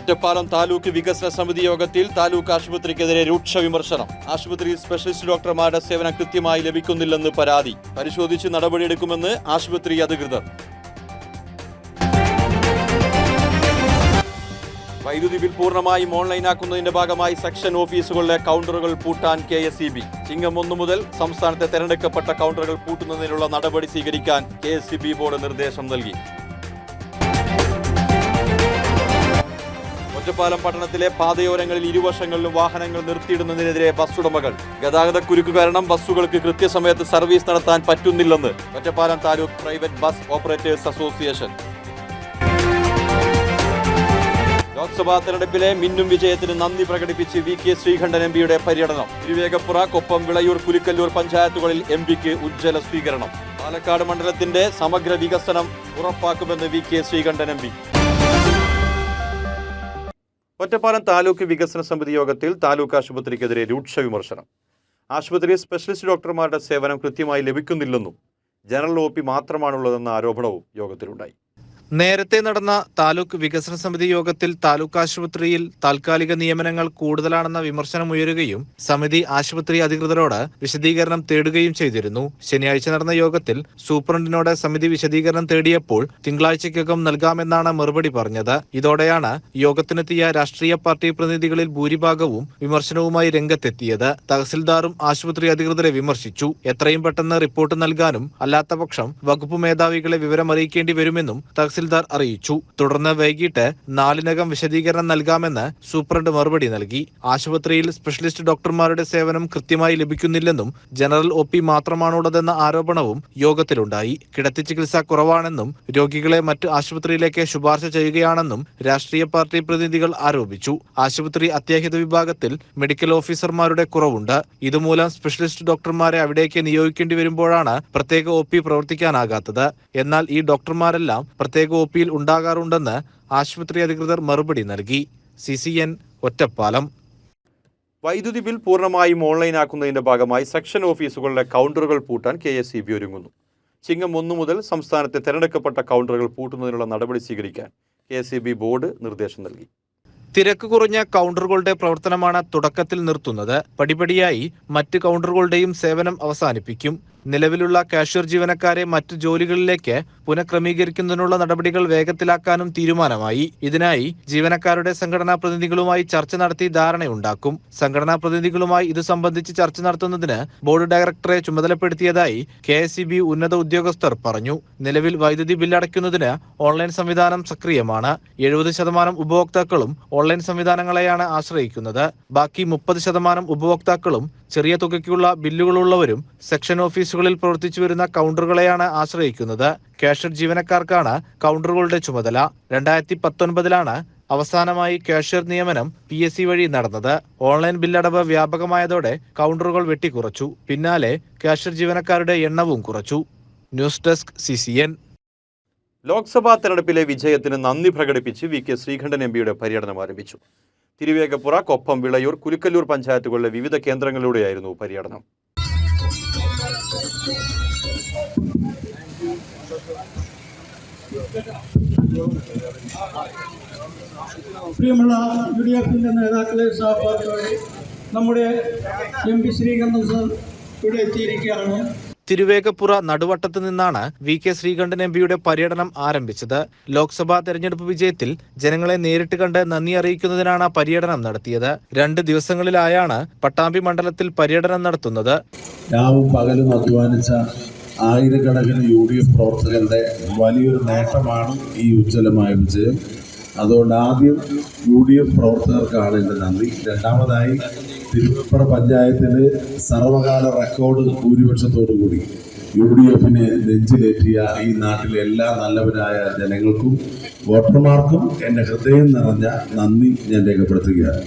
ഒറ്റപ്പാലം താലൂക്ക് വികസന സമിതി യോഗത്തിൽ താലൂക്ക് ആശുപത്രിക്കെതിരെ രൂക്ഷ വിമർശനം. ആശുപത്രിയിൽ സ്പെഷ്യലിസ്റ്റ് ഡോക്ടർമാരുടെ സേവനം കൃത്യമായി ലഭിക്കുന്നില്ലെന്ന് പരാതി. പരിശോധിച്ച് നടപടിയെടുക്കുമെന്ന് ആശുപത്രി അധികൃതർ. വൈദ്യുതി ബിൽ പൂർണമായും ഓൺലൈനാക്കുന്നതിന്റെ ഭാഗമായി സെക്ഷൻ ഓഫീസുകളിലെ കൗണ്ടറുകൾ പൂട്ടാൻ കെ എസ് ഇ ബി. ചിങ്ങം ഒന്നു മുതൽ സംസ്ഥാനത്തെ തെരഞ്ഞെടുക്കപ്പെട്ട കൗണ്ടറുകൾ പൂട്ടുന്നതിനുള്ള നടപടി സ്വീകരിക്കാൻ K S E B board നിർദ്ദേശം നൽകി. ഒറ്റപ്പാലം പട്ടണത്തിലെ പാതയോരങ്ങളിൽ ഇരുവശങ്ങളിലും വാഹനങ്ങൾ നിർത്തിയിടുന്നതിനെതിരെ ബസ് ഉടമകൾ. ഗതാഗതക്കുരുക്ക് കാരണം ബസ്സുകൾക്ക് കൃത്യസമയത്ത് സർവീസ് നടത്താൻ പറ്റുന്നില്ലെന്ന് Ottapalam taluk private bus operators association. Lok Sabha തെരഞ്ഞെടുപ്പിലെ മിന്നും വിജയത്തിന് നന്ദി പ്രകടിപ്പിച്ച് വി കെ ശ്രീകണ്ഠൻ എം പിയുടെ പര്യടനം. തിരുവേഗപ്പുറ കൊപ്പം വിളയൂർ പുലിക്കല്ലൂർ പഞ്ചായത്തുകളിൽ എം പിക്ക് ഉജ്ജ്വല സ്വീകരണം. പാലക്കാട് മണ്ഡലത്തിന്റെ സമഗ്ര വികസനം ഉറപ്പാക്കുമെന്ന് V K Sreekandan M P. Ottapalam taluk വികസന സമിതി യോഗത്തിൽ താലൂക്ക് ആശുപത്രിക്കെതിരെ രൂക്ഷ വിമർശനം. ആശുപത്രിയിൽ സ്പെഷ്യലിസ്റ്റ് ഡോക്ടർമാരുടെ സേവനം കൃത്യമായി ലഭിക്കുന്നില്ലെന്നും ജനറൽ ഒ പി മാത്രമാണുള്ളതെന്ന ആരോപണവും യോഗത്തിലുണ്ടായി. നേരത്തെ നടന്ന താലൂക്ക് വികസന സമിതി യോഗത്തിൽ താലൂക്ക് ആശുപത്രിയിൽ താൽക്കാലിക നിയമനങ്ങൾ കൂടുതലാണെന്ന വിമർശനം ഉയരുകയും സമിതി ആശുപത്രി അധികൃതരോട് വിശദീകരണം തേടുകയും ചെയ്തിരുന്നു. ശനിയാഴ്ച നടന്ന യോഗത്തിൽ സൂപ്രണ്ടിനോട് സമിതി വിശദീകരണം തേടിയപ്പോൾ തിങ്കളാഴ്ചയ്ക്കകം നൽകാമെന്നാണ് മറുപടി പറഞ്ഞത്. ഇതോടെയാണ് യോഗത്തിനെത്തിയ രാഷ്ട്രീയ പാർട്ടി പ്രതിനിധികളിൽ ഭൂരിഭാഗവും വിമർശനവുമായി രംഗത്തെത്തിയത്. തഹസിൽദാറും ആശുപത്രി അധികൃതരെ വിമർശിച്ചു. എത്രയും പെട്ടെന്ന് റിപ്പോർട്ട് നൽകാനും അല്ലാത്തപക്ഷം വകുപ്പ് മേധാവികളെ വിവരമറിയിക്കേണ്ടി വരുമെന്നും തഹസിൽദാർ അറിയിച്ചു. തുടർന്ന് വൈകിട്ട് നാലിനകം വിശദീകരണം നൽകാമെന്ന് സൂപ്രണ്ട് മറുപടി നൽകി. ആശുപത്രിയിൽ സ്പെഷ്യലിസ്റ്റ് ഡോക്ടർമാരുടെ സേവനം കൃത്യമായി ലഭിക്കുന്നില്ലെന്നും ജനറൽ ഒ പി മാത്രമാണുള്ളതെന്ന ആരോപണവും യോഗത്തിലുണ്ടായി. കിടത്തി ചികിത്സ കുറവാണെന്നും രോഗികളെ മറ്റ് ആശുപത്രിയിലേക്ക് ശുപാർശ ചെയ്യുകയാണെന്നും രാഷ്ട്രീയ പാർട്ടി പ്രതിനിധികൾ ആരോപിച്ചു. ആശുപത്രി അത്യാഹിത വിഭാഗത്തിൽ മെഡിക്കൽ ഓഫീസർമാരുടെ കുറവുണ്ട്. ഇതുമൂലം സ്പെഷ്യലിസ്റ്റ് ഡോക്ടർമാരെ അവിടേക്ക് നിയോഗിക്കേണ്ടി വരുമ്പോഴാണ് പ്രത്യേക ഒ പി പ്രവർത്തിക്കാനാകാത്തത്. എന്നാൽ ഈ ഡോക്ടർമാരെല്ലാം പ്രത്യേക ഒ പിയിൽ ഉണ്ടാകാറുണ്ടെന്ന് ആശുപത്രി അധികൃതർ മറുപടി നൽകി. C C N Ottapalam. വൈദ്യുതി ബിൽ പൂർണമായും ഓൺലൈനാക്കുന്നതിന്റെ ഭാഗമായി സെക്ഷൻ ഓഫീസുകളുടെ കൗണ്ടറുകൾ പൂട്ടാൻ കെ എസ് ഇ ബി ഒരുങ്ങുന്നു. ചിങ്ങം ഒന്നു മുതൽ സംസ്ഥാനത്തെ തെരഞ്ഞെടുക്കപ്പെട്ട കൗണ്ടറുകൾ പൂട്ടുന്നതിനുള്ള നടപടി സ്വീകരിക്കാൻ K S E B board നിർദ്ദേശം നൽകി. തിരക്ക് കുറഞ്ഞ കൗണ്ടറുകളുടെ പ്രവർത്തനമാണ് തുടക്കത്തിൽ നിർത്തുന്നത്. പടിപടിയായി മറ്റ് കൗണ്ടറുകളുടെയും സേവനം അവസാനിപ്പിക്കും. നിലവിലുള്ള കാഷ്യർ ജീവനക്കാരെ മറ്റ് ജോലികളിലേക്ക് പുനഃക്രമീകരിക്കുന്നതിനുള്ള നടപടികൾ വേഗത്തിലാക്കാനും തീരുമാനമായി. ഇതിനായി ജീവനക്കാരുടെ സംഘടനാ പ്രതിനിധികളുമായി ചർച്ച നടത്തി ധാരണയുണ്ടാക്കും. സംഘടനാ പ്രതിനിധികളുമായി ഇത് സംബന്ധിച്ച് ചർച്ച നടത്തുന്നതിന് ബോർഡ് ഡയറക്ടറെ ചുമതലപ്പെടുത്തിയതായി കെ ഉന്നത ഉദ്യോഗസ്ഥർ പറഞ്ഞു. നിലവിൽ വൈദ്യുതി ബിൽ അടയ്ക്കുന്നതിന് ഓൺലൈൻ സംവിധാനം സക്രിയമാണ്. എഴുപത് ശതമാനം ഉപഭോക്താക്കളും ഓൺലൈൻ സംവിധാനങ്ങളെയാണ് ആശ്രയിക്കുന്നത്. ബാക്കി മുപ്പത് ശതമാനം ഉപഭോക്താക്കളും ചെറിയ തുകയ്ക്കുള്ള ബില്ലുകളുള്ളവരും സെക്ഷൻ ഓഫീസുകളിൽ പ്രവർത്തിച്ചു വരുന്ന കൗണ്ടറുകളെയാണ് ആശ്രയിക്കുന്നത്. കാഷ്യർ ജീവനക്കാർക്കാണ് കൗണ്ടറുകളുടെ ചുമതല. രണ്ടായിരത്തി പത്തൊൻപതിലാണ് അവസാനമായി കാഷ്യർ നിയമനം പി എസ് സി വഴി നടന്നത്. ഓൺലൈൻ ബില്ലടവ് വ്യാപകമായതോടെ കൗണ്ടറുകൾ വെട്ടിക്കുറച്ചു. പിന്നാലെ കാഷ്യർ ജീവനക്കാരുടെ എണ്ണവും കുറച്ചു. News desk C C N Lok Sabha തെരഞ്ഞെടുപ്പിലെ വിജയത്തിന് നന്ദി പ്രകടിപ്പിച്ച് വി കെ ശ്രീകണ്ഠൻ എം പിയുടെ പര്യടനം ആരംഭിച്ചു. തിരുവേഗപ്പുറ കൊപ്പം വിളയൂർ കുലുക്കല്ലൂർ പഞ്ചായത്തുകളിലെ വിവിധ കേന്ദ്രങ്ങളിലൂടെയായിരുന്നു പര്യടനം. പ്രിയമുള്ള നേതാക്കളെ നമ്മുടെ എം പി ശ്രീകണ്ഠൻ സാർ ഇവിടെ എത്തിയിരിക്കുകയാണ്. തിരുവേഗപ്പുറ നടുവട്ടത്ത് നിന്നാണ് വി കെ ശ്രീകണ്ഠൻ എം പിയുടെ പര്യടനം ആരംഭിച്ചത്. ലോക്സഭാ തെരഞ്ഞെടുപ്പ് വിജയത്തിൽ ജനങ്ങളെ നേരിട്ട് കണ്ട് നന്ദി അറിയിക്കുന്നതിനാണ് പര്യടനം നടത്തിയത്. രണ്ട് ദിവസങ്ങളിലായാണ് പട്ടാമ്പി മണ്ഡലത്തിൽ പര്യടനം നടത്തുന്നത്. രാവും പകലും ആയിരക്കണക്കിന് യു ഡി എഫ് പ്രവർത്തകരുടെ വലിയൊരു നേട്ടമാണ് ഈ ഉജ്ജ്വലമായ വിജയം. അതുകൊണ്ട് ആദ്യം യു ഡി എഫ് പ്രവർത്തകർക്കാണ് എന്റെ നന്ദി. രണ്ടാമതായി തിരുവപ്പുറ പഞ്ചായത്തിൽ സർവകാല റെക്കോർഡ് ഭൂരിപക്ഷത്തോടു കൂടി യു ഡി എഫിനെ നെഞ്ചിലേറ്റിയ ഈ നാട്ടിലെ എല്ലാ നല്ലവരായ ജനങ്ങൾക്കും വോട്ടർമാർക്കും എന്റെ ഹൃദയം നിറഞ്ഞ നന്ദി ഞാൻ രേഖപ്പെടുത്തുകയാണ്.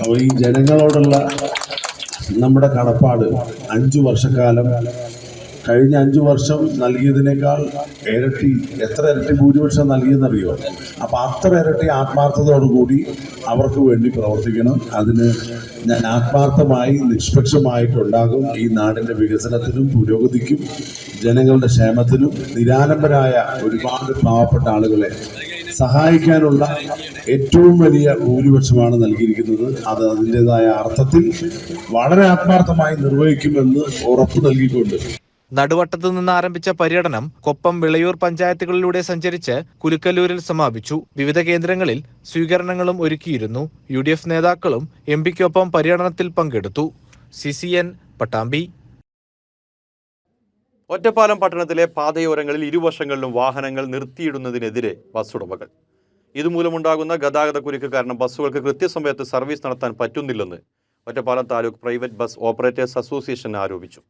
അപ്പോൾ ഈ ജനങ്ങളോടുള്ള നമ്മുടെ കടപ്പാട് അഞ്ചു വർഷക്കാലം കഴിഞ്ഞ അഞ്ച് വർഷം നൽകിയതിനേക്കാൾ ഇരട്ടി എത്ര ഇരട്ടി ഭൂരിപക്ഷം നൽകിയെന്നറിയോ? അപ്പോൾ അത്ര ഇരട്ടി ആത്മാർത്ഥതയോടുകൂടി അവർക്ക് വേണ്ടി പ്രവർത്തിക്കണം. അതിന് ഞാൻ ആത്മാർത്ഥമായി നിഷ്പക്ഷമായിട്ടുണ്ടാകും ഈ നാടിന്റെ വികസനത്തിനും പുരോഗതിക്കും ജനങ്ങളുടെ ക്ഷേമത്തിനും നിരാലംബരായ ഒരുപാട് പാവപ്പെട്ട ആളുകളെ സഹായിക്കാനുള്ള ഏറ്റവും വലിയ ഭൂരിപക്ഷമാണ് നൽകിയിരിക്കുന്നത്. അത് അതിന്റെതായ അർത്ഥത്തിൽ വളരെ ആത്മാർത്ഥമായി നിർവഹിക്കുമെന്ന് ഉറപ്പ് നൽകിക്കൊണ്ട് നടുവട്ടത്തു നിന്ന് ആരംഭിച്ച പര്യടനം കൊപ്പം വിളയൂർ പഞ്ചായത്തുകളിലൂടെ സഞ്ചരിച്ച് കുലുക്കല്ലൂരിൽ സമാപിച്ചു. വിവിധ കേന്ദ്രങ്ങളിൽ സ്വീകരണങ്ങളും ഒരുക്കിയിരുന്നു. യു നേതാക്കളും എം പിക്കൊപ്പം പര്യടനത്തിൽ പങ്കെടുത്തു. C C N Pattambi. Ottapalam പട്ടണത്തിലെ പാതയോരങ്ങളിൽ ഇരുവശങ്ങളിലും വാഹനങ്ങൾ നിർത്തിയിടുന്നതിനെതിരെ ബസ് ഉടമകൾ. ഇതുമൂലമുണ്ടാകുന്ന ഗതാഗത കുരുക്ക് കാരണം ബസ്സുകൾക്ക് കൃത്യസമയത്ത് സർവീസ് നടത്താൻ പറ്റുന്നില്ലെന്ന് Ottapalam taluk private bus operators association ആരോപിച്ചു.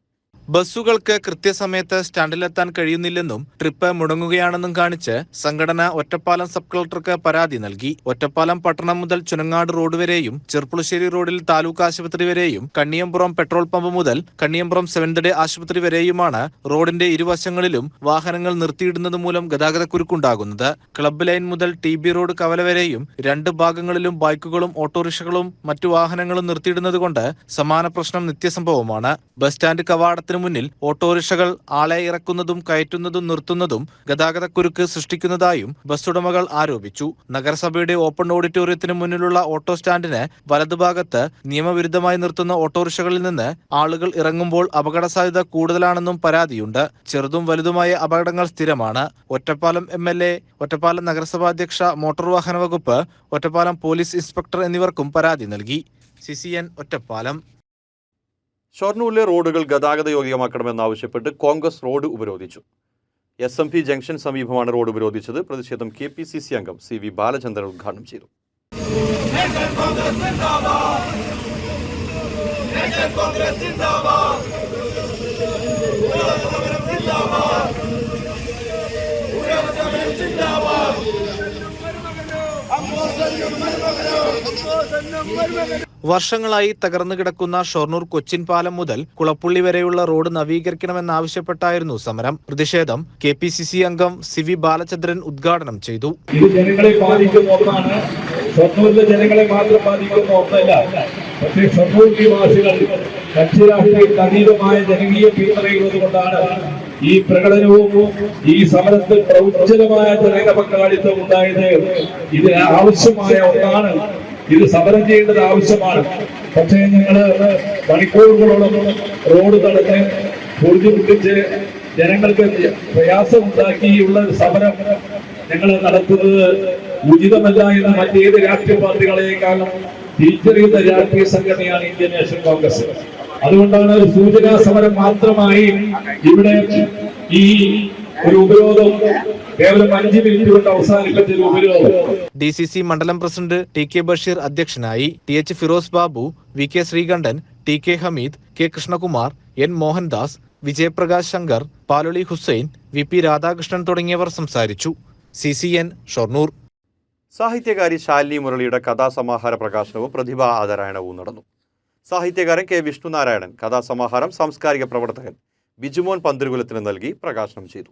ബസ്സുകൾക്ക് കൃത്യസമയത്ത് സ്റ്റാൻഡിലെത്താൻ കഴിയുന്നില്ലെന്നും ട്രിപ്പ് മുടങ്ങുകയാണെന്നും കാണിച്ച് സംഘടന ഒറ്റപ്പാലം സബ് കളക്ടർക്ക് പരാതി നൽകി. ഒറ്റപ്പാലം പട്ടണം മുതൽ ചുനങ്ങാട് റോഡ് വരെയും ചെർപ്പുളശ്ശേരി റോഡിൽ താലൂക്ക് ആശുപത്രി വരെയും കണ്ണിയമ്പുറം പെട്രോൾ പമ്പ് മുതൽ കണ്ണിയമ്പുറം സെവൻത് ഡേ ആശുപത്രി വരെയുമാണ് റോഡിന്റെ ഇരുവശങ്ങളിലും വാഹനങ്ങൾ നിർത്തിയിടുന്നത് മൂലം ഗതാഗതക്കുരുക്കുണ്ടാകുന്നത്. ക്ലബ്ബ് ലൈൻ മുതൽ ടി ബി റോഡ് കവല വരെയും രണ്ട് ഭാഗങ്ങളിലും ബൈക്കുകളും ഓട്ടോറിക്ഷകളും മറ്റു വാഹനങ്ങളും നിർത്തിയിടുന്നതുകൊണ്ട് സമാന പ്രശ്നം നിത്യസംഭവമാണ്. ബസ് സ്റ്റാൻഡ് കവാടത്തിന് മുന്നിൽ ഓട്ടോറിക്ഷകൾ ആളെ ഇറക്കുന്നതും കയറ്റുന്നതും നിർത്തുന്നതും ഗതാഗതക്കുരുക്ക് സൃഷ്ടിക്കുന്നതായും ബസ് ഉടമകൾ ആരോപിച്ചു. നഗരസഭയുടെ ഓപ്പൺ ഓഡിറ്റോറിയത്തിന് മുന്നിലുള്ള ഓട്ടോ സ്റ്റാൻഡിന് വലതുഭാഗത്ത് നിയമവിരുദ്ധമായി നിർത്തുന്ന ഓട്ടോറിക്ഷകളിൽ നിന്ന് ആളുകൾ ഇറങ്ങുമ്പോൾ അപകട സാധ്യത കൂടുതലാണെന്നും പരാതിയുണ്ട്. ചെറുതും വലുതുമായ അപകടങ്ങൾ സ്ഥിരമാണ്. Ottapalam M L A Ottapalam നഗരസഭാ അധ്യക്ഷ മോട്ടോർ വാഹന വകുപ്പ് ഒറ്റപ്പാലം പോലീസ് ഇൻസ്പെക്ടർ എന്നിവർക്കും പരാതി നൽകി. C C N Ottapalam. ഷൊർണൂരിലെ റോഡുകൾ ഗതാഗത യോഗ്യമാക്കണമെന്നാവശ്യപ്പെട്ട് കോൺഗ്രസ് റോഡ് ഉപരോധിച്ചു. എസ് എം പി ജംഗ്ഷൻ സമീപമാണ് റോഡ് ഉപരോധിച്ചത്. പ്രതിഷേധം കെ പി സി സി അംഗം സി വി ബാലചന്ദ്രൻ ഉദ്ഘാടനം ചെയ്തു. വർഷങ്ങളായി തകർന്നു കിടക്കുന്ന ഷൊർണൂർ കൊച്ചിൻ പാലം മുതൽ കുളപ്പുള്ളി വരെയുള്ള റോഡ് നവീകരിക്കണമെന്നാവശ്യപ്പെട്ടായിരുന്നു സമരം. പ്രതിഷേധം കെ പി സി സി അംഗം സി വി ബാലചന്ദ്രൻ ഉദ്ഘാടനം ചെയ്തു. ഇത് ജനങ്ങളെ ബാധിക്കുന്ന ഒന്നാണ്. ഷൊർണൂരിലെ ജനങ്ങളെ മാത്രം ബാധിക്കുന്ന ഒന്നല്ല. പക്ഷേ ഷൊർണൂർ നിവാസികൾ കക്ഷി രാഷ്ട്രീയത്തിന് അതീതമായ ജനകീയ പിന്തുണയുള്ളത് കൊണ്ടാണ് ഈ പ്രകടനവും ഈ സമരത്തിൽ പ്രൗജ്ജലമായ ജനക പങ്കാളിത്തം ഉണ്ടായത് ഇതിന് ആവശ്യമായ ഒന്നാണ്. ഇത് സമരം ചെയ്യേണ്ടത് ആവശ്യമാണ്. പക്ഷേ ഞങ്ങൾ മണിക്കൂറുകളോളം റോഡ് തടഞ്ഞ് പൊറുതിമുട്ടിച്ച് ജനങ്ങൾക്ക് പ്രയാസമുണ്ടാക്കിയുള്ള സമരം ഞങ്ങൾ നടത്തുന്നത് ഉചിതമല്ല എന്ന് മറ്റേത് രാഷ്ട്രീയ പാർട്ടികളെക്കാളും തിരിച്ചറിയുന്ന രാഷ്ട്രീയ സംഘടനയാണ് ഇന്ത്യൻ നാഷണൽ കോൺഗ്രസ്. അതുകൊണ്ടാണ് ഒരു സൂചനാ സമരം മാത്രമായി ഇവിടെ ഈ ഒരു ഉപരോധം കേവലം അഞ്ച് മിനിറ്റ് കൊണ്ട് അവസാനിപ്പിച്ച ഒരു ഉപരോധം. ഡി സി സി മണ്ഡലം പ്രസിഡന്റ് ടി കെ ബഷീർ അധ്യക്ഷനായി T H Firoz Babu V K Sreekandan T K Hameed K Krishnakumar N Mohandas Vijayaprakash Shankar Paloli Hussain V P Radhakrishnan തുടങ്ങിയവർ സംസാരിച്ചു. C C N Shoranur. സാഹിത്യകാരി Shalini മുരളിയുടെ കഥാസമാഹാര പ്രകാശനവും പ്രതിഭാ ആദരായണവും നടന്നു. സാഹിത്യകാരൻ K Vishnunarayanan കഥാസമാഹാരം സാംസ്കാരിക പ്രവർത്തകൻ ബിജുമോൻ പന്തിരുകുലത്തിന് നൽകി പ്രകാശനം ചെയ്തു.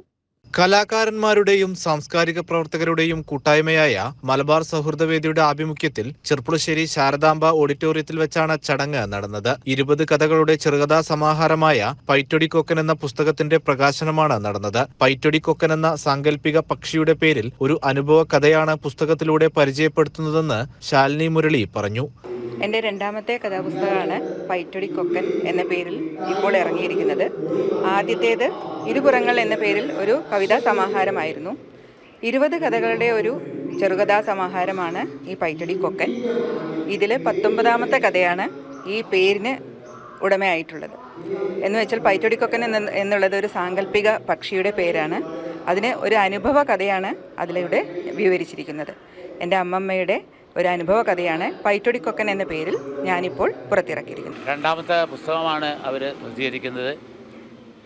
കലാകാരന്മാരുടെയും സാംസ്കാരിക പ്രവർത്തകരുടെയും കൂട്ടായ്മയായ മലബാർ സൗഹൃദവേദിയുടെ ആഭിമുഖ്യത്തിൽ ചെർപ്പുളശ്ശേരി ശാരദാംബ ഓഡിറ്റോറിയത്തിൽ വെച്ചാണ് ചടങ്ങ് നടന്നത്. ഇരുപത് കഥകളുടെ ചെറുകഥാ സമാഹാരമായ പൈറ്റൊടിക്കൊക്കൻ എന്ന പുസ്തകത്തിന്റെ പ്രകാശനമാണ് നടന്നത്. പൈറ്റൊടിക്കൊക്കൻ എന്ന സാങ്കല്പിക പക്ഷിയുടെ പേരിൽ ഒരു അനുഭവ കഥയാണ് പുസ്തകത്തിലൂടെ പരിചയപ്പെടുത്തുന്നതെന്ന് ശാലിനി മുരളി പറഞ്ഞു. എന്റെ രണ്ടാമത്തെ കഥാപുസ്തകമാണ് പൈറ്റൊടി കൊക്കൻ എന്ന പേരിൽ ഇപ്പോൾ ഇറങ്ങിയിരിക്കുന്നത്. ആദ്യത്തേത് ഇരുപുറങ്ങൾ എന്ന പേരിൽ ഒരു കവിതാ സമാഹാരമായിരുന്നു. ഇരുപത് കഥകളുടെ ഒരു ചെറുകഥാ സമാഹാരമാണ് ഈ പൈറ്റൊടി കൊക്കൻ ഇതിൽ പത്തൊമ്പതാമത്തെ കഥയാണ് ഈ പേരിന് ഉടമയായിട്ടുള്ളത്. എന്ന് വെച്ചാൽ പൈറ്റൊടി കൊക്കൻ എന്ന എന്നുള്ളത് ഒരു സാങ്കല്പിക പക്ഷിയുടെ പേരാണ്. അതിന് ഒരു അനുഭവ കഥയാണ് അതിലൂടെ വിവരിച്ചിരിക്കുന്നത്. എന്റെ അമ്മമ്മയുടെ ഒരു അനുഭവ കഥയാണ് പൈറ്റൊടിക്കൊക്കൻ എന്ന പേരിൽ ഞാനിപ്പോൾ പുറത്തിറക്കിയിരിക്കുന്നത് രണ്ടാമത്തെ പുസ്തകമാണ് അവർ പ്രസിദ്ധീകരിക്കുന്നത്.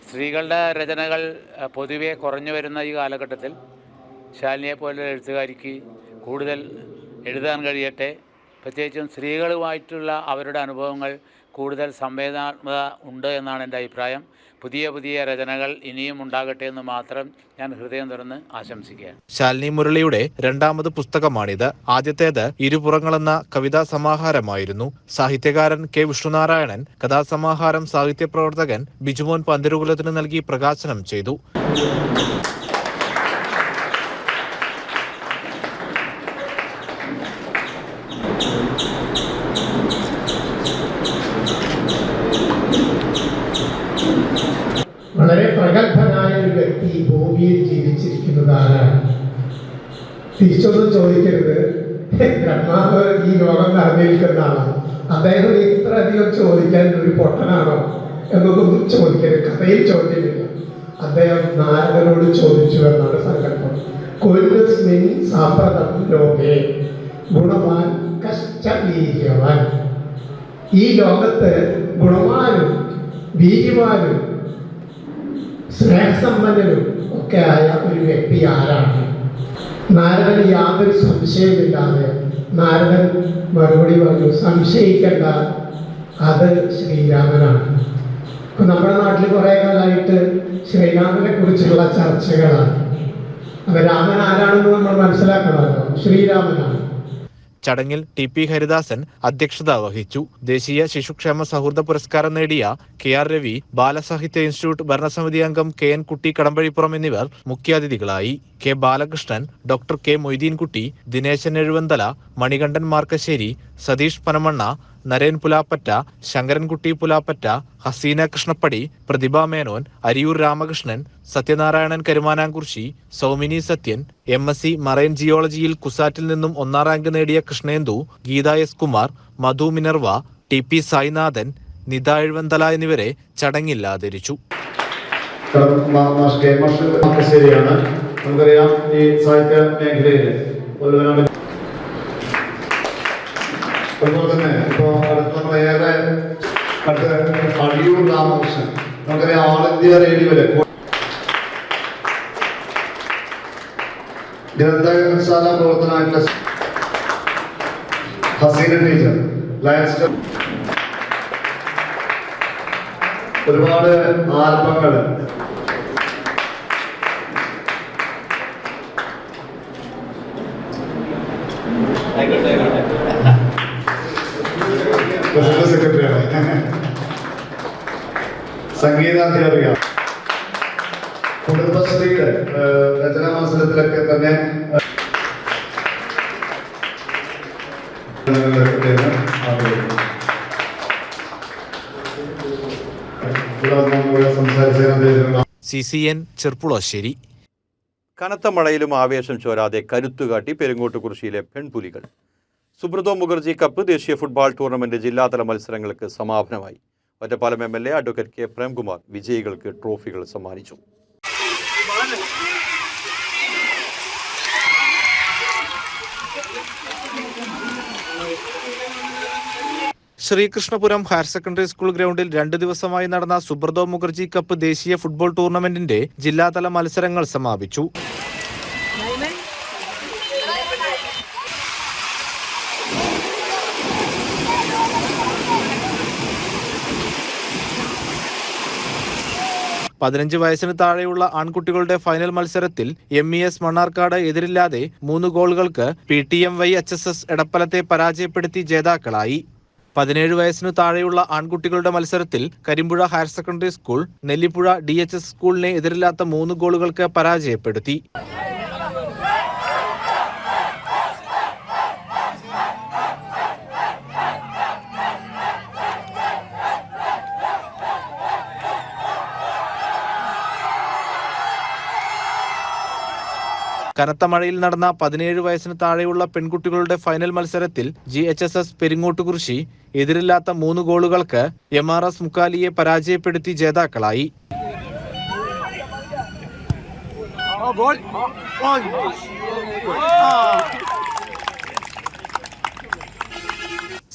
സ്ത്രീകളുടെ രചനകൾ പൊതുവെ കുറഞ്ഞു വരുന്ന ഈ കാലഘട്ടത്തിൽ ശാലിനിയെ പോലെ എഴുത്തുകാരിക്ക് കൂടുതൽ എഴുതാൻ കഴിയട്ടെ. പ്രത്യേകിച്ചും സ്ത്രീകളുമായിട്ടുള്ള അവരുടെ അനുഭവങ്ങൾ കൂടുതൽ സംവേദനാത്മക ഉണ്ട് എന്നാണ് എന്റെ അഭിപ്രായം. പുതിയ പുതിയ രചനകൾ ഇനിയും ഉണ്ടാകട്ടെ എന്ന് മാത്രം ഞാൻ ഹൃദയം തുറന്ന് ആശംസിക്കുകയാണ്. ശാലിനി മുരളിയുടെ രണ്ടാമത് പുസ്തകമാണിത്. ആദ്യത്തേത് ഇരുപുറങ്ങളെന്ന കവിതാ സമാഹാരമായിരുന്നു. സാഹിത്യകാരൻ കെ വിഷ്ണുനാരായണൻ കഥാസമാഹാരം സാഹിത്യപ്രവർത്തകൻ ബിജുമോൻ പന്തിരുകുലത്തിന് നൽകി പ്രകാശനം ചെയ്തു വളരെ പ്രഗത്ഭനായ ഒരു വ്യക്തി ഭൂമിയിൽ ജീവിച്ചിരിക്കുന്നത് ആരാണ് തിരിച്ചൊന്നും ചോദിക്കരുത്. ബ്രഹ്മാവ് ഈ ലോകം നിറഞ്ഞിരിക്കുന്ന ആളാണ് അദ്ദേഹം ഇത്രയധികം ചോദിക്കാൻ ഒരു പൊട്ടനാണോ എന്നൊന്നും ചോദിക്കരുത്. കഥയിൽ ചോദ്യമില്ല അദ്ദേഹം നാരദനോട് ചോദിച്ചു എന്നാണ് സങ്കല്പം. കൊല്ലുസ്മിൻ സാമ്പ്രതം ലോകേ ഗുണവാൻ കഷ്ടവീര്യവാൻ ഈ ലോകത്ത് ഗുണവാനും വീര്യവാനും സ്നേഹസമ്പന്നനും ഒക്കെ ആയ ഒരു വ്യക്തി ആരാണ്? നാരദൻ യാതൊരു സംശയമില്ലാതെ നാരദൻ മറുപടി പറഞ്ഞു സംശയിക്കേണ്ട അത് ശ്രീരാമനാണ്. ഇപ്പൊ നമ്മുടെ നാട്ടിൽ കുറെ കാലമായിട്ട് ശ്രീരാമനെ കുറിച്ചുള്ള ചർച്ചകളാണ്. അപ്പൊ രാമൻ ആരാണെന്ന് നമ്മൾ മനസ്സിലാക്കണമല്ലോ? ശ്രീരാമനാണ്. ചടങ്ങിൽ ടി പി ഹരിദാസൻ അധ്യക്ഷത വഹിച്ചു. ദേശീയ ശിശുക്ഷേമ സൗഹൃദ പുരസ്കാരം നേടിയ കെ ആർ രവി ബാലസാഹിത്യ ഇൻസ്റ്റിറ്റ്യൂട്ട് ഭരണസമിതി അംഗം കെ എൻ കുട്ടി കടമ്പഴിപ്പുറം എന്നിവർ മുഖ്യാതിഥികളായി. K Balakrishnan doctor K Moideenkutty Dineshan Ezhuvanthala Manikandan Markassery Satheesh Panamanna Naren Pulapatta Sankarankutty Pulapatta Haseena Krishnappadi Prathibha Menon Ariyur Ramakrishnan Sathyanarayanan Karumanamkurissi Soumini Sathyan M S C marine ജിയോളജിയിൽ കുസാറ്റിൽ നിന്നും ഒന്നാം rank നേടിയ Krishnendu Geetha S Kumar Madhu Minerva T P Sainathan Nitha Ezhuvanthala എന്നിവരെ ചടങ്ങിൽ ആദരിച്ചു നമുക്കറിയാം ഈ സാഹിത്യ മേഖലയിൽ അതുപോലെ തന്നെ ഇപ്പോ അടുത്ത നമ്മൾ ഏറെ അടുത്ത അടിയൂർ രാമകൃഷ്ണൻ നമുക്കറിയാം ഓൾ ഇന്ത്യ റേഡിയോയിൽ ഗ്രന്ഥശാല പ്രവർത്തനമായിട്ടുള്ള ഹസീന ടീച്ചർ ലയൻസ് ഒരുപാട് ആൽബങ്ങൾ സംഗീതാധ്യാപിക കുടുംബശ്രീയുടെ രചനാ മത്സരത്തിലൊക്കെ തന്നെ സി സി എൻ ചെർപ്പുളശ്ശേരി. കനത്ത മഴയിലും ആവേശം ചോരാതെ കരുത്തുകാട്ടി പെരുങ്ങോട്ടുകുറിശിയിലെ പെൺപുലികൾ. സുബ്രതോ മുഖർജി കപ്പ് ദേശീയ ഫുട്ബോൾ ടൂർണമെന്റ് ജില്ലാതല മത്സരങ്ങൾക്ക് സമാപനമായി. Ottapalam M L A advocate K Premkumar വിജയികൾക്ക് ട്രോഫികൾ സമ്മാനിച്ചു. ശ്രീകൃഷ്ണപുരം ഹയർ സെക്കൻഡറി സ്കൂൾ ഗ്രൗണ്ടിൽ രണ്ടു ദിവസമായി നടന്ന സുബ്രതോ മുഖർജി കപ്പ് ദേശീയ ഫുട്ബോൾ ടൂർണമെന്റിന്റെ ജില്ലാതല മത്സരങ്ങൾ സമാപിച്ചു. പതിനഞ്ച് വയസ്സിന് താഴെയുള്ള ആൺകുട്ടികളുടെ ഫൈനൽ മത്സരത്തിൽ എം ഇ എസ് മണ്ണാർക്കാട് എതിരില്ലാതെ മൂന്ന് ഗോളുകൾക്ക് P T M Y H S S എടപ്പലത്തെ പരാജയപ്പെടുത്തി ജേതാക്കളായി. പതിനേഴ് വയസ്സിനു താഴെയുള്ള ആൺകുട്ടികളുടെ മത്സരത്തിൽ Karimpuzha higher secondary school Nellipuzha D H S സ്കൂളിനെ എതിരില്ലാത്ത മൂന്ന് ഗോളുകൾക്ക് പരാജയപ്പെടുത്തി. കനത്ത മഴയിൽ നടന്ന പതിനേഴ് വയസ്സിന് താഴെയുള്ള പെൺകുട്ടികളുടെ ഫൈനൽ മത്സരത്തിൽ G H S S Peringottukurissi എതിരില്ലാത്ത മൂന്ന് ഗോളുകൾക്ക് എം ആർ എസ് മുക്കാലിയെ പരാജയപ്പെടുത്തി ജേതാക്കളായി.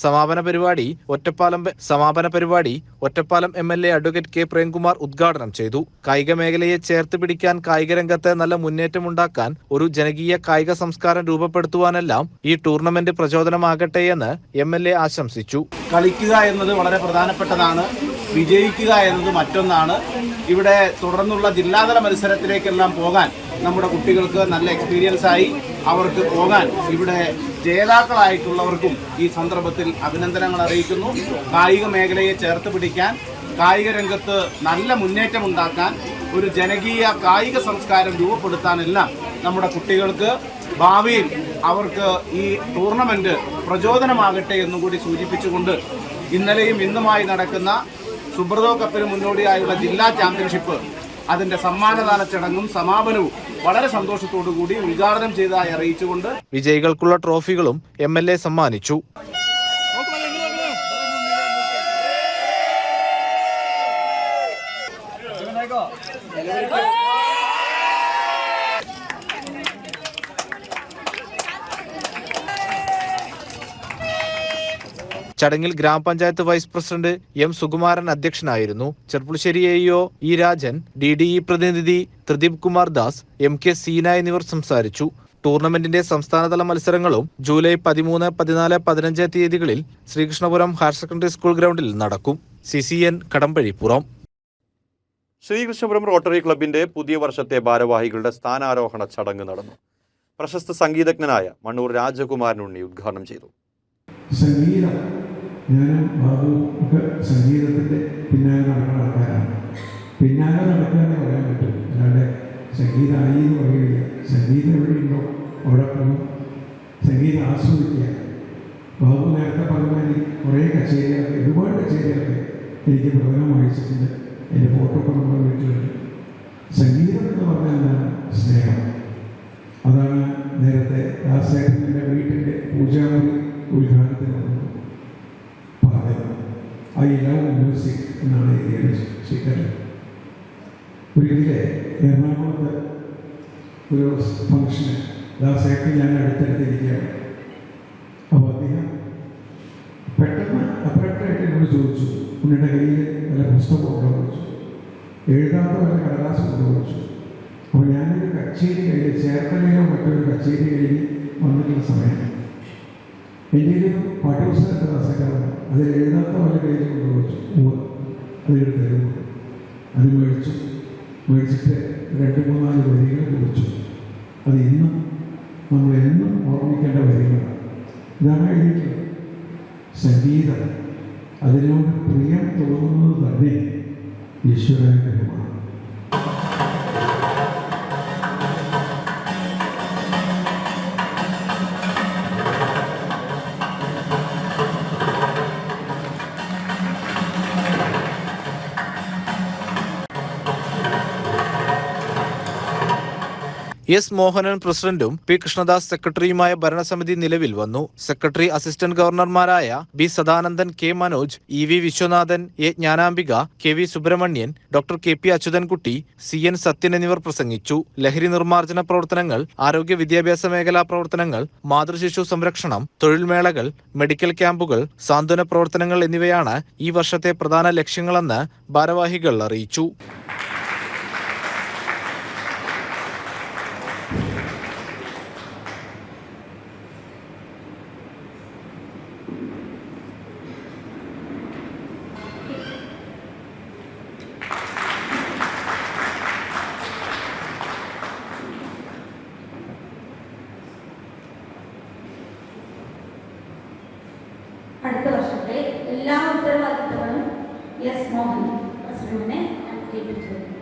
സമാപന പരിപാടി ഒറ്റപ്പാലം സമാപന പരിപാടി Ottapalam M L A advocate K Premkumar ഉദ്ഘാടനം ചെയ്തു. കായിക മേഖലയെ ചേർത്ത് പിടിക്കാൻ കായിക രംഗത്ത് നല്ല മുന്നേറ്റമുണ്ടാക്കാൻ ഒരു ജനകീയ കായിക സംസ്കാരം രൂപപ്പെടുത്തുവാനെല്ലാം ഈ ടൂർണമെന്റ് പ്രചോദനമാകട്ടെ എന്ന് എം എൽ എ ആശംസിച്ചു. കളിക്കുക എന്നത് വളരെ പ്രധാനപ്പെട്ടതാണ്. വിജയിക്കുക എന്നത് മറ്റൊന്നാണ്. ഇവിടെ തുടർന്നുള്ള ജില്ലാതല മത്സരത്തിലേക്കെല്ലാം പോകാൻ നമ്മുടെ കുട്ടികൾക്ക് നല്ല എക്സ്പീരിയൻസ് ആയി അവർക്ക് പോകാൻ ഇവിടെ ജേതാക്കളായിട്ടുള്ളവർക്കും ഈ സന്ദർഭത്തിൽ അഭിനന്ദനങ്ങൾ അറിയിക്കുന്നു. കായിക മേഖലയെ ചേർത്ത് പിടിക്കാൻ കായിക രംഗത്ത് നല്ല മുന്നേറ്റം ഉണ്ടാക്കാൻ ഒരു ജനകീയ കായിക സംസ്കാരം രൂപപ്പെടുത്താനെല്ലാം നമ്മുടെ കുട്ടികൾക്ക് ഭാവിയിൽ അവർക്ക് ഈ ടൂർണമെന്റ് പ്രചോദനമാകട്ടെ എന്നും കൂടി സൂചിപ്പിച്ചുകൊണ്ട് ഇന്നലെയും ഇന്നുമായി നടക്കുന്ന സുബ്രതോ കപ്പിന് മുന്നോടിയായുള്ള ജില്ലാ ചാമ്പ്യൻഷിപ്പ് അതിന്റെ സമ്മാനദാന ചടങ്ങും സമാപനവും വളരെ സന്തോഷത്തോടു കൂടി ഉദ്ഘാടനം ചെയ്തതായി അറിയിച്ചുകൊണ്ട് വിജയികൾക്കുള്ള ട്രോഫികളും എം എൽ എ സമ്മാനിച്ചു. ചടങ്ങിൽ ഗ്രാമപഞ്ചായത്ത് വൈസ് പ്രസിഡന്റ് എം സുകുമാരൻ അധ്യക്ഷനായിരുന്നു. Cherpulassery EO E Rajan D D E പ്രതിനിധി ത്രിദീപ് കുമാർ ദാസ് എം കെ സീന എന്നിവർ സംസാരിച്ചു. ടൂർണമെന്റിന്റെ സംസ്ഥാനതല മത്സരങ്ങളും ജൂലൈ പതിമൂന്ന് പതിനാല് പതിനഞ്ച് തീയതികളിൽ ശ്രീകൃഷ്ണപുരം ഹയർ സെക്കൻഡറി സ്കൂൾ ഗ്രൗണ്ടിൽ നടക്കും. C C N Kadambazhipuram. Sreekrishnapuram rotary ക്ലബിന്റെ പുതിയ വർഷത്തെ ഭാരവാഹികളുടെ സ്ഥാനാരോഹണ ചടങ്ങ് നടന്നു. പ്രശസ്ത സംഗീതജ്ഞനായ മണ്ണൂർ രാജകുമാരൻ ഉണ്ണി ഉദ്ഘാടനം ചെയ്തു. സംഗീതം. ഞാനും ബാബു ഒക്കെ സംഗീതത്തിന്റെ പിന്നാലെ നടക്കുന്ന ആൾക്കാരാണ്. പിന്നാലെ നടക്കുക എന്ന് പറയാൻ പറ്റും. അല്ലാണ്ട് സംഗീതമായി എന്ന് പറയുകയില്ല. സംഗീതം എവിടെയുണ്ടോ അവിടെ പോകും സംഗീതം ആസ്വദിക്കുക. ബാബു നേരത്തെ പറഞ്ഞാൽ കുറേ കച്ചേരികളൊക്കെ ഒരുപാട് കച്ചേരികളൊക്കെ എനിക്ക് പ്രധാനം വഹിച്ചിട്ടുണ്ട് എന്റെ ഫോട്ടോ നമ്മുടെ വീട്ടിലുണ്ട്. സംഗീതം എന്ന് പറഞ്ഞാൽ സ്നേഹം. മ്യൂസിക് എന്നാണ് എഴുതിയത് സ്പീക്കറിൽ ഒരിക്കലെ എറണാകുളത്ത് ഒരു ഫംഗ്ഷന് ദാസേട്ടൻ ഞാൻ അടുത്തടുത്തിരിക്കുകയാണ്. അപ്പോൾ അദ്ദേഹം പെട്ടെന്ന് അപ്പറട്ടായിട്ട് എന്നോട് ചോദിച്ചു. ഉണ്ണിയുടെ കയ്യിൽ വല്ല പുസ്തകം ഉണ്ടോ എന്ന് ചോദിച്ചു. എഴുതാത്ത വല്ല കടലാസ് ചോദിച്ചു. അപ്പോൾ ഞാനൊരു കച്ചേരി കഴിഞ്ഞ് ചേർത്തലയിലോ മറ്റൊരു കച്ചേരി കഴിഞ്ഞ് വന്നിട്ടുള്ള സമയം എന്റെ ഒരു പാഠപുസ്തകത്തെ ദാസക്കാരൻ അതിൽ എഴുതാത്ത വല്ല കയ്യിൽ കൊണ്ടുപോയി പേര് എഴുതുന്നു അത് മേടിച്ചു. മേടിച്ചിട്ട് രണ്ട് മൂന്നാൽ വരികൾ കുറിച്ചു. അത് ഇന്നും നമ്മൾ എന്നും ഓർമ്മിക്കേണ്ട വരികളാണ്. ഇതാണ് എഴുതിയിട്ടുള്ളത് സംഗീതം. അതിനോട് പ്രിയം തോന്നുന്നത് തന്നെ ഈശ്വരാനുഗ്രഹമാണ്. എസ് മോഹനൻ പ്രസിഡന്റും പി കൃഷ്ണദാസ് സെക്രട്ടറിയുമായ ഭരണസമിതി നിലവിൽ വന്നു. Secretary assistant ഗവർണർമാരായ B Sadanandan K Manoj E V Viswanathan A Jnanambika K V Subramanian doctor K P Achuthankutty C N Sathyan എന്നിവർ പ്രസംഗിച്ചു. ലഹരി നിർമ്മാർജന പ്രവർത്തനങ്ങൾ ആരോഗ്യ വിദ്യാഭ്യാസ മേഖലാ പ്രവർത്തനങ്ങൾ മാതൃശിശു സംരക്ഷണം തൊഴിൽമേളകൾ മെഡിക്കൽ ക്യാമ്പുകൾ സാന്ത്വന പ്രവർത്തനങ്ങൾ എന്നിവയാണ് ഈ വർഷത്തെ പ്രധാന ലക്ഷ്യങ്ങളെന്ന് ഭാരവാഹികൾ അറിയിച്ചു. അടുത്ത വർഷത്തെ എല്ലാ ഉത്തരവാദിത്തങ്ങളും എസ് മോഹൻ പ്രസിഡന്റിനെ ഏൽപ്പിച്ചു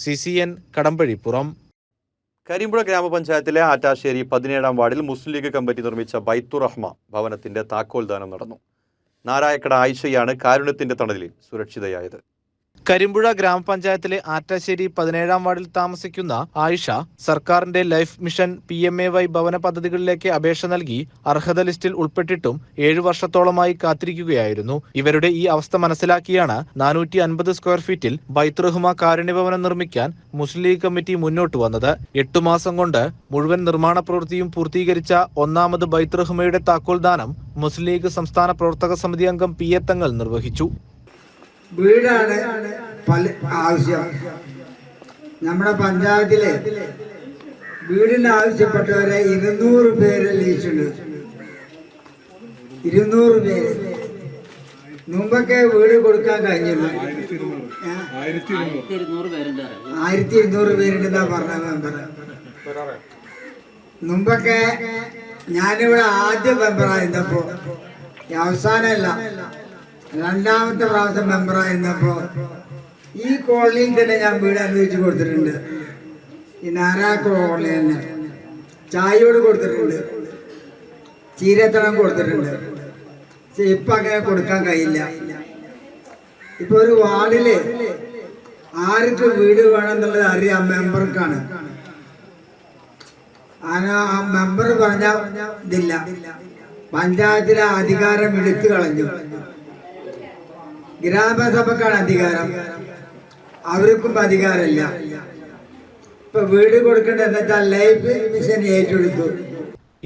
C C N Kadambazhipuram. Karimpuzha ഗ്രാമപഞ്ചായത്തിലെ ആറ്റാശ്ശേരി പതിനേഴാം വാർഡിൽ മുസ്ലിം ലീഗ് കമ്മിറ്റി നിർമ്മിച്ച ബൈത്തുറഹ്മ ഭവനത്തിന്റെ താക്കോൽദാനം നടന്നു. നാരായക്കട ആയിഷയാണ് കാരുണ്യത്തിന്റെ തണലിൽ സുരക്ഷിതയായത്. കരിമ്പുഴ ഗ്രാമപഞ്ചായത്തിലെ ആറ്റാശ്ശേരി പതിനേഴാം വാർഡിൽ താമസിക്കുന്ന ആയിഷ സർക്കാരിന്റെ life mission P M A Y ഭവന പദ്ധതികളിലേക്ക് അപേക്ഷ നൽകി അർഹത ലിസ്റ്റിൽ ഉൾപ്പെട്ടിട്ടും ഏഴു വർഷത്തോളമായി കാത്തിരിക്കുകയായിരുന്നു. ഇവരുടെ ഈ അവസ്ഥ മനസ്സിലാക്കിയാണ് നാനൂറ്റി അൻപത് സ്ക്വയർ ഫീറ്റിൽ ബൈത്രഹുമ കാരുണ്യഭവനം നിർമ്മിക്കാൻ മുസ്ലിം ലീഗ് കമ്മിറ്റി മുന്നോട്ട് വന്നത്. എട്ടു മാസം കൊണ്ട് മുഴുവൻ നിർമ്മാണ പ്രവൃത്തിയും പൂർത്തീകരിച്ച ഒന്നാമത് ബൈത്രഹുമയുടെ താക്കോൽദാനം മുസ്ലിം ലീഗ് സംസ്ഥാന പ്രവർത്തക സമിതി അംഗം പി എ തങ്ങൾ നിർവഹിച്ചു. വീടാണ് പല ആവശ്യം. നമ്മുടെ പഞ്ചായത്തിലെ വീടിന് ആവശ്യപ്പെട്ടവരെ ഇരുന്നൂറ് പേര് ലയിച്ചിട്ടുണ്ട് ഇരുന്നൂറ് പേര്. മുമ്പൊക്കെ വീട് കൊടുക്കാൻ കഴിഞ്ഞില്ല. ആയിരത്തി ഇരുന്നൂറ് പേരുണ്ടെന്നാ പറഞ്ഞത് മെമ്പർ. മുമ്പൊക്കെ ഞാനിവിടെ ആദ്യ മെമ്പറായിരുന്നപ്പോ. അവസാനമല്ല. രണ്ടാമത്തെ പ്രാവശ്യം മെമ്പറായിരുന്നപ്പോ ഈ കോളനിയിൽ തന്നെ ഞാൻ വീട് അനുവദിച്ചു കൊടുത്തിട്ടുണ്ട്. ഈ നാരായണ കോളനി തന്നെ. ചായയോട് കൊടുത്തിട്ടുണ്ട്. ചീരത്തണം കൊടുത്തിട്ടുണ്ട്. പക്ഷെ ഇപ്പൊ അങ്ങനെ കൊടുക്കാൻ കഴിയില്ല. ഇപ്പൊ ഒരു വാർഡിൽ ആർക്ക് വീട് വേണമെന്നുള്ളത് അറിയാം മെമ്പർക്കാണ് ആ മെമ്പർ പറഞ്ഞ ഇതില്ല. പഞ്ചായത്തിലെ അധികാരം എടുത്തു കളഞ്ഞു. ഗ്രാമസഭക്കാണ് അധികാരം അവർക്കും അധികാരമില്ല. ഇപ്പൊ വീട് കൊടുക്കേണ്ടത് എന്നുവെച്ചാൽ ലൈഫ് മിഷൻ ഏറ്റെടുത്തു.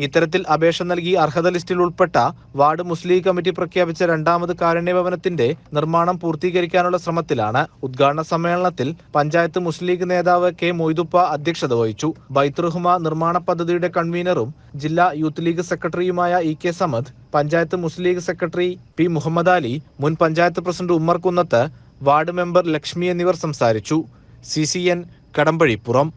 ഇത്തരത്തിൽ അപേക്ഷ നൽകി അർഹത ലിസ്റ്റിൽ ഉൾപ്പെട്ട വാർഡ് മുസ്ലിം കമ്മിറ്റി പ്രഖ്യാപിച്ച രണ്ടാമത് കാരുണ്യ ഭവനത്തിന്റെ നിർമ്മാണം പൂർത്തീകരിക്കാനുള്ള ശ്രമത്തിലാണ് ഉദ്ഘാടന സമ്മേളനത്തിൽ പഞ്ചായത്ത് മുസ്ലിം ലീഗ് നേതാവ് കെ മൊയ്തുപ്പ അധ്യക്ഷത വഹിച്ചു. ബൈത്രുഹുമ നിർമ്മാണ പദ്ധതിയുടെ കൺവീനറും ജില്ലാ യൂത്ത് ലീഗ് സെക്രട്ടറിയുമായ E K Samad panchayat Muslim League secretary P Muhammad Ali മുൻ panchayat president Ummer Kunnath ward member Lakshmi എന്നിവർ സംസാരിച്ചു. C C N Kadambazhipuram.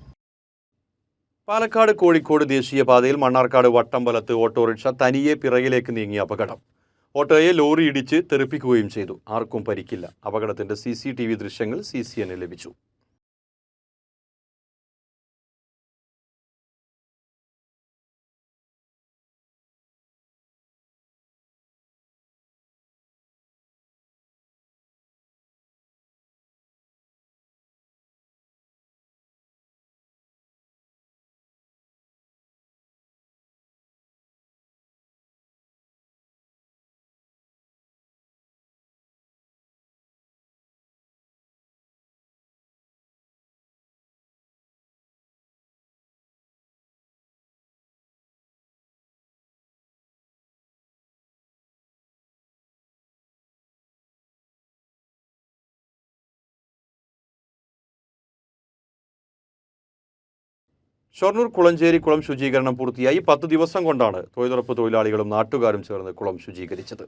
Palakkad Kozhikode ദേശീയപാതയിൽ മണ്ണാർക്കാട് വട്ടമ്പലത്ത് ഓട്ടോറിക്ഷ തനിയെ പിറകിലേക്ക് നീങ്ങിയ അപകടം. ഓട്ടോയെ ലോറി ഇടിച്ച് തെറിപ്പിക്കുകയും ചെയ്തു. ആർക്കും പരിക്കില്ല. അപകടത്തിന്റെ സി സി ടി വി ദൃശ്യങ്ങൾ സി സി ലഭിച്ചു. ഷൊർണൂർ കുളഞ്ചേരി കുളം ശുചീകരണം പൂർത്തിയായി പത്ത് ദിവസം കൊണ്ടാണ് തൊഴിലുറപ്പ് തൊഴിലാളികളും നാട്ടുകാരും ചേർന്ന് കുളം ശുചീകരിച്ചത്.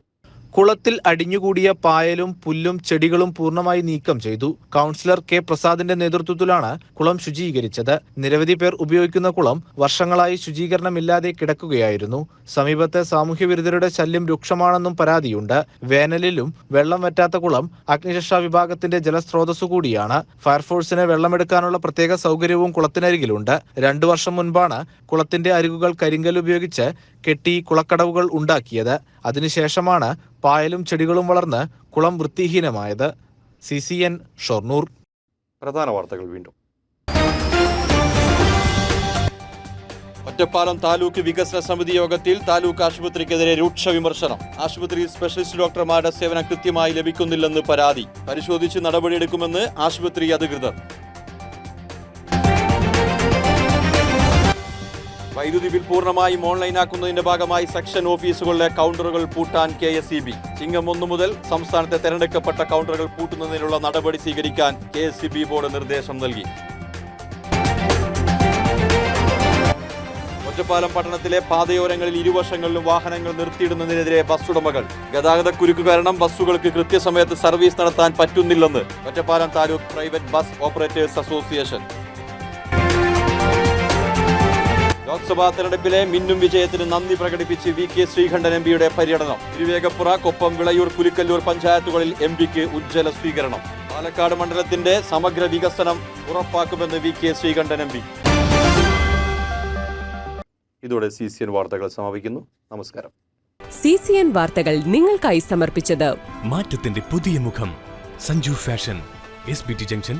കുളത്തിൽ അടിഞ്ഞുകൂടിയ പായലും പുല്ലും ചെടികളും പൂർണമായി നീക്കം ചെയ്തു. കൗൺസിലർ കെ പ്രസാദിന്റെ നേതൃത്വത്തിലാണ് കുളം ശുചീകരിച്ചത്. നിരവധി പേർ ഉപയോഗിക്കുന്ന കുളം വർഷങ്ങളായി ശുചീകരണമില്ലാതെ കിടക്കുകയായിരുന്നു. സമീപത്തെ സാമൂഹ്യ വിരുദ്ധരുടെ ശല്യം രൂക്ഷമാണെന്നും പരാതിയുണ്ട്. വേനലിലും വെള്ളം വറ്റാത്ത കുളം അഗ്നിരക്ഷാ വിഭാഗത്തിന്റെ ജലസ്രോതസ്സുകൂടിയാണ് ഫയർഫോഴ്സിന് വെള്ളമെടുക്കാനുള്ള പ്രത്യേക സൗകര്യവും കുളത്തിനരികിലുണ്ട്. രണ്ടു വർഷം മുൻപാണ് കുളത്തിന്റെ അരികുകൾ കരിങ്കൽ ഉപയോഗിച്ച് കെട്ടി കുളക്കടവുകൾ ഉണ്ടാക്കിയത്. അതിനുശേഷമാണ് പായലും ചെടികളും വളർന്ന് കുളം വൃത്തിഹീനമായത്. C C N Shoranur. പ്രധാന വാർത്തകൾ വീണ്ടും. ഒറ്റപ്പാലം താലൂക്ക് വികസന സമിതി യോഗത്തിൽ താലൂക്ക് ആശുപത്രിക്കെതിരെ രൂക്ഷ വിമർശനം. ആശുപത്രിയിൽ സ്പെഷ്യലിസ്റ്റ് ഡോക്ടർമാരുടെ സേവനം കൃത്യമായി ലഭിക്കുന്നില്ലെന്ന് പരാതി. പരിശോധിച്ച് നടപടിയെടുക്കുമെന്ന് ആശുപത്രി അധികൃതർ. വൈദ്യുതി ബിൽ പൂർണമായും ഓൺലൈനാക്കുന്നതിന്റെ ഭാഗമായി സെക്ഷൻ ഓഫീസുകളിലെ കൗണ്ടറുകൾ പൂട്ടാൻ കെ എസ് ഇ ബി. ചിങ്ങം ഒന്നു മുതൽ സംസ്ഥാനത്തെ തെരഞ്ഞെടുക്കപ്പെട്ട കൗണ്ടറുകൾ പൂട്ടുന്നതിനുള്ള നടപടി സ്വീകരിക്കാൻ K S E B board നിർദ്ദേശം നൽകി. ഒറ്റപ്പാലം പട്ടണത്തിലെ പാതയോരങ്ങളിൽ ഇരുവശങ്ങളിലും വാഹനങ്ങൾ നിർത്തിയിടുന്നതിനെതിരെ ബസ് ഉടമകൾ. ഗതാഗതക്കുരുക്ക് കാരണം ബസ്സുകൾക്ക് കൃത്യസമയത്ത് സർവീസ് നടത്താൻ പറ്റുന്നില്ലെന്ന് Ottapalam taluk private bus operators association. Lok Sabha തെരഞ്ഞെടുപ്പിലെ മിന്നും വിജയത്തിന് നന്ദി പ്രകടിപ്പിച്ച് വി കെ ശ്രീകണ്ഠൻ എം പിയുടെ പര്യടനം. തിരുവേഗപ്പുറ കൊപ്പം വിളയൂർ പുലിക്കല്ലൂർ പഞ്ചായത്തുകളിൽ എം പിക്ക് ഉജ്ജ്വല സ്വീകരണം. പാലക്കാട് മണ്ഡലത്തിന്റെ സമഗ്ര വികസനം ഉറപ്പാക്കുമെന്ന് V K Sreekandan M P. ഇതോടെ സി സി എൻ വാർത്തകൾ സമാപിക്കുന്നു. നമസ്കാരം. സി സി എൻ വാർത്തകൾ നിങ്ങൾക്കായി സമർപ്പിച്ചത് മാറ്റത്തിന്റെ പുതിയ മുഖം. Sanju fashion S B T junction